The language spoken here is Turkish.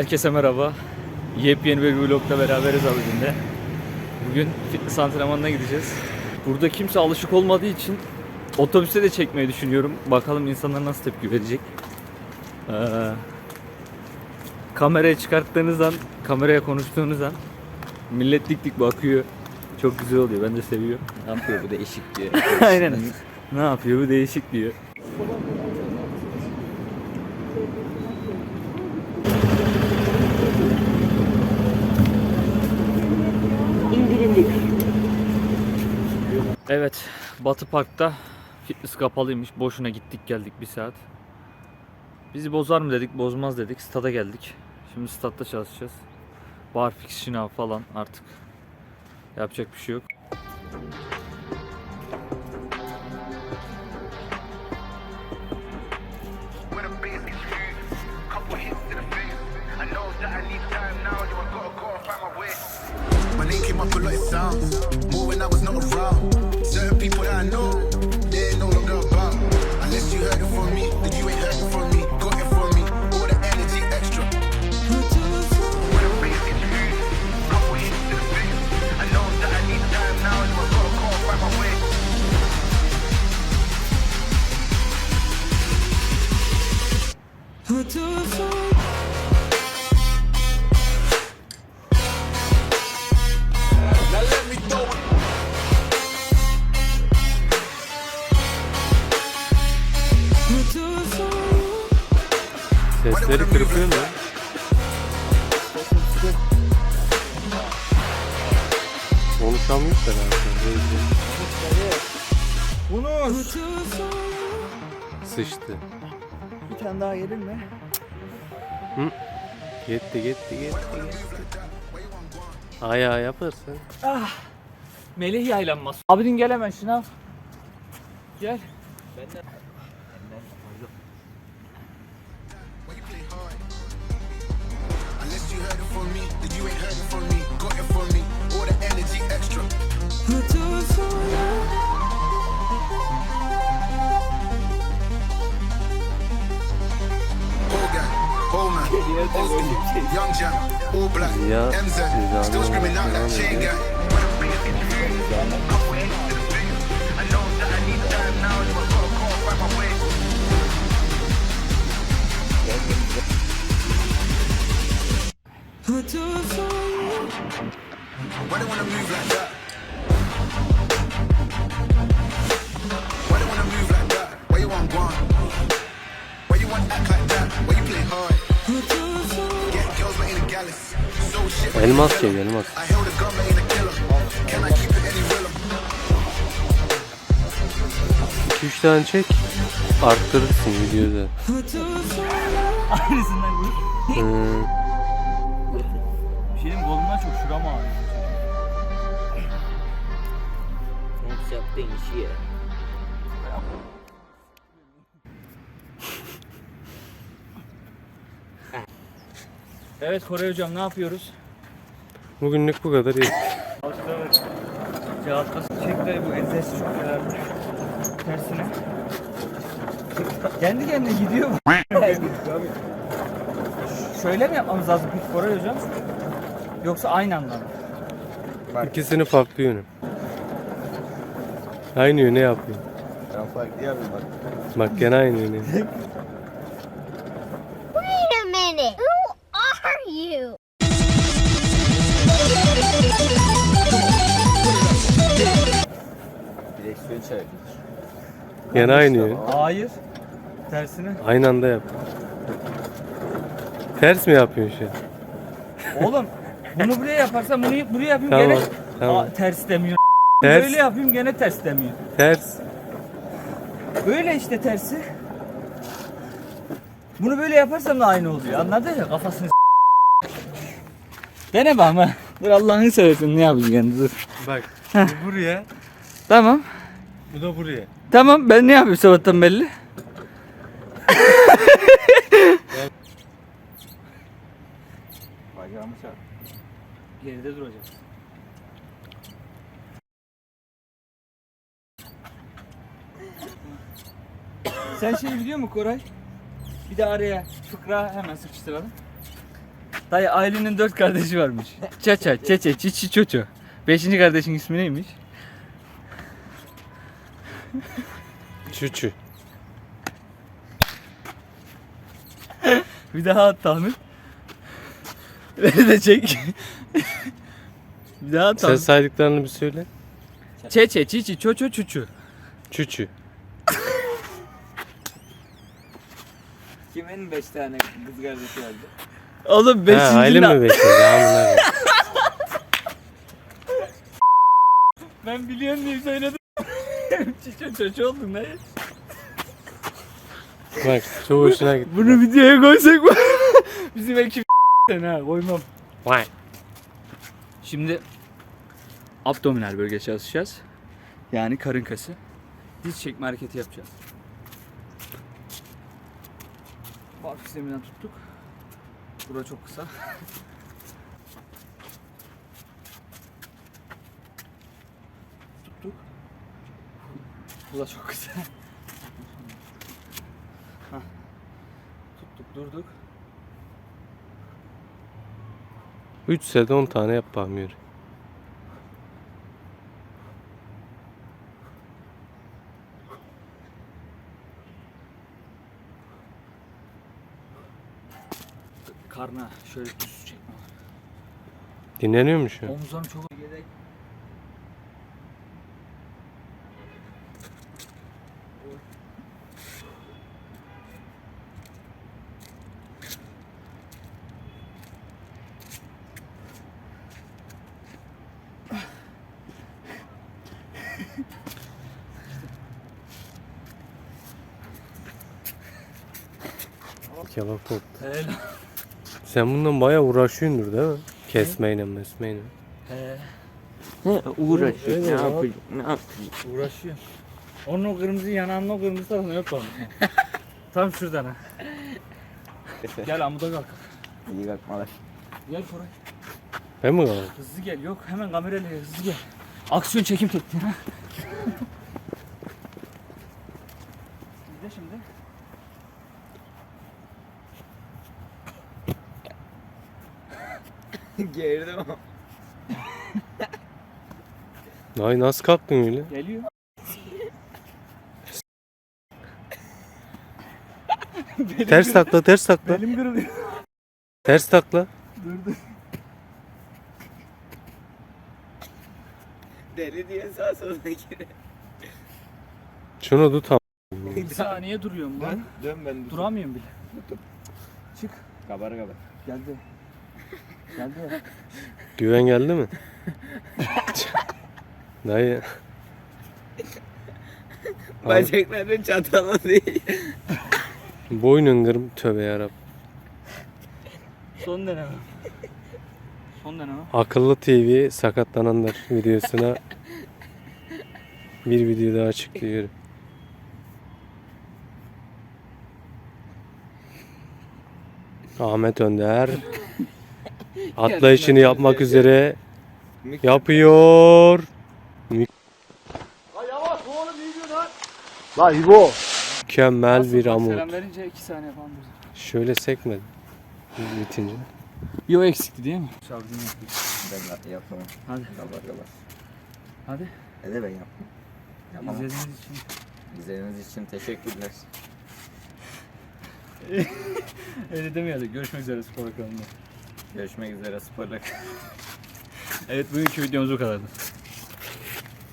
Herkese merhaba. Yepyeni bir vlogla beraberiz abimle. Bugün fitness antrenmanına gideceğiz. Burada kimse alışık olmadığı için otobüste de çekmeyi düşünüyorum. Bakalım insanlar nasıl tepki verecek. Ee, kameraya çıkarttığınız an, kameraya konuştuğunuz an millet dik dik bakıyor. Çok güzel oluyor. Ben de seviyorum. Ne yapıyor bu değişik diye. Aynen. Ne yapıyor bu değişik diyor. Evet, Batı Park'ta fitness kapalıymış. Boşuna gittik geldik bir saat. Bizi bozar mı dedik, bozmaz dedik. Stada geldik. Şimdi statta çalışacağız. Barfix, şınav falan artık. Yapacak bir şey yok. Sesleri kırpıyor mu? Konuşamıyor da Bunu Sıçtı. bir tane daha gelir mi? Gitti gitti gitti gitti. Ayağı yaparsın. Melih yaylanmaz. Abinin gel hemen şınav. Gel. Unless you heard it from me, then you ain't it from me. School, young jam, all black, MZ, still screaming out that chain gang. Keep it any realer? 2-3 tane çek. Arttırırsın videoda. Aynısından bu. Hmm. Bir şey diyeyim kolumdan çok şuram ağrıyor. Hepsi yaptığın işi ya. Evet Koray hocam ne yapıyoruz? Bugünlük bu kadar iyi. Cevaplasın çek de bu egzersiz çok yararlı. Tersine. Kendi kendine gidiyor mu? Şöyle mi yapmamız lazım peki Koray hocam? Yoksa aynı anda mı? İkisini farklı yönü. Aynı yöne yapıyor. Ben farklı yapayım bak. Bak gene aynı yöne. Wait a minute. Who are you? Çevir. Gene aynı yön. Hayır. Tersine. Aynı anda yap. Ters mi yapıyorsun şu an? Oğlum bunu buraya yaparsam bunu buraya yapayım Tamam, gene tamam. Aa, ters demiyor. Ters. Böyle yapayım gene ters demiyor. Ters. Böyle işte tersi. Bunu böyle yaparsam da aynı oluyor. Anladın mı? Kafasını s- Dene bak ama. Dur Allah'ını seversen ne yapacaksın dur. Bak bu buraya, Tamam. Bu da buraya. Tamam ben ne yapayım sabahtan belli? Bacağımı çarp. Geride duracak. Sen şey biliyor musun Koray? Bir de araya fıkra hemen sıkıştıralım. Dayı ailenin dört kardeşi varmış. Çaça, Çeçe, Çiçi, Çoço. Beşinci kardeşin ismi neymiş? Çüçü. Bir daha at tahmin. Beni de çek. bir daha at Sen tahmin. saydıklarını bir söyle. Çeçe, Çiçi, Çoço, Çuçu. Çüçü. Kimin 5 tane kız kardeşi vardı? Oğlum Ha, beşinci aile la- mi bekliyor? Ya bunlar. Ben biliyorum diye söyledim. Çoço oldun dayı. Bak çok hoşuna gitti. Bunu videoya koysak mı? Bizim ekip ha koymam. Vay. Şimdi abdominal bölge çalışacağız. Yani karın kası. Diz çekme hareketi yapacağız. Barfiks zeminden tuttuk. Bura çok kısa. Bu da çok. Hah. tuttuk durduk. 3 set 10 tane yap bakmıyor. Karna şöyle düz çekme. Dinleniyor mu şu an? Omuzlarım çok Kebap top. Helal. Sen bundan bayağı uğraşıyordur değil mi? Kesmeyle mesmeyle. He. Uğraşıyor. Ne yapayım? Ne yapayım? Uğraşıyor. Onun o kırmızı yanağının o kırmızı tarafına yok bana. Tam şuradan ha. Gel amuda kalk. İyi kalkmalar. Gel Koray. Ben mi kaldım? Hızlı gel. Yok hemen kamerayla hızlı gel. Aksiyon çekim tekniği ha. İzle şimdi. Gerdim ama. Ay nasıl kalktın öyle? Geliyor. Ters takla ters takla. Belim kırılıyor. Ters takla. Deli diye sağ soluna gire. Şunu tut tam. Bir saniye duruyorum lan. Dön ben. Duramıyorum bile. Çık. Kabar kabar. Geldi. Geldi. Güven geldi mi? Dayı. Bacakların çatalı boynun kırm tövbe yarabbim. Son deneme. Son deneme. Akıllı TV sakatlananlar videosuna bir video daha çıkıyor. Ahmet Önder atlayışını yapmak üzere yapıyor. Mükemmel bir Selam amut. verince 2 saniye falan durdu. Şöyle sekmedi. Bitince. Yo eksikti değil mi? Şarjını yaptık. Ben yapamam. Hadi. Kabar kabar. Hadi. Hadi ben yapmam. Yapamam. İzlediğiniz için. İzlediğiniz için teşekkürler. Öyle demiyorduk. Görüşmek üzere spor kanalında. Görüşmek üzere sporla. Evet bugünkü videomuz bu kadardı.